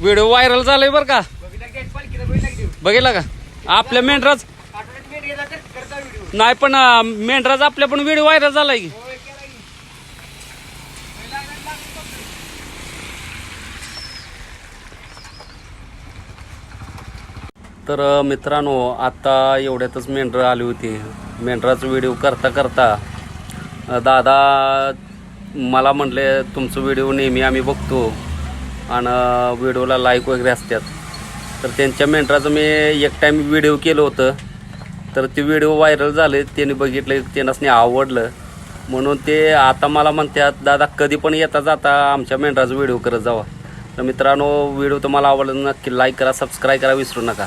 Video viral झालाय बरं का? बघितला का? आपल्या मेंढराच नाही पण मेंढराज आपल्या पण व्हिडिओ व्हायरल झालाय की. तर मित्रांनो आता एवढ्यातच मेंढरं आली होती. मेंढराचा व्हिडिओ करता करता दादा मला म्हटले तुमचं व्हिडिओ नेहमी आम्ही बघतो. आणि व्हिडिओला लाईक वगैरे असतात. तर त्यांच्या मेंढराचं मी एक टाईम व्हिडिओ केलं होतं. तर ते व्हिडिओ व्हायरल झाले. त्यांनी बघितले त्यांनासनी आवडलं. म्हणून ते आता मला म्हणतात दादा कधी पण येता जाता आमच्या मेंढराचा व्हिडिओ करत जावा. तर मित्रांनो व्हिडिओ तुम्हाला आवडला नक्की लाईक करा सबस्क्राईब करा विसरू नका.